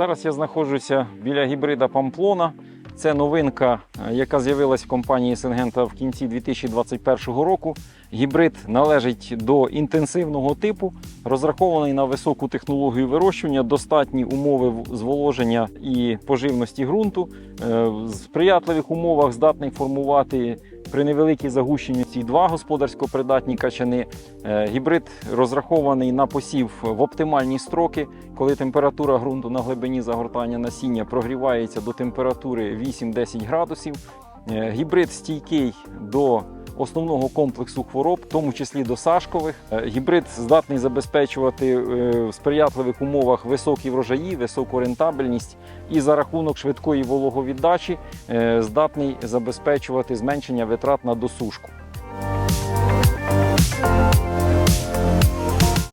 Зараз я знаходжуся біля гібрида Памплона. Це новинка, е, яка з'явилась в компанії Сингента в кінці 2021 року. Гібрид належить до інтенсивного типу, розрахований на високу технологію вирощування, достатні умови зволоження і поживності ґрунту. Е, В сприятливих умовах здатний формувати при невеликій загущеності два господарсько придатні качани. Е, Гібрид розрахований на посів в оптимальні строки, коли температура ґрунту на глибині загортання насіння прогрівається до температури 8-10 градусів. Е, Гібрид стійкий до основного комплексу хвороб, в тому числі до сашкових. Е, Гібрид здатний забезпечувати е, в сприятливих умовах високі врожаї, високу рентабельність і за рахунок швидкої вологовіддачі е, здатний забезпечувати зменшення витрат на досушку.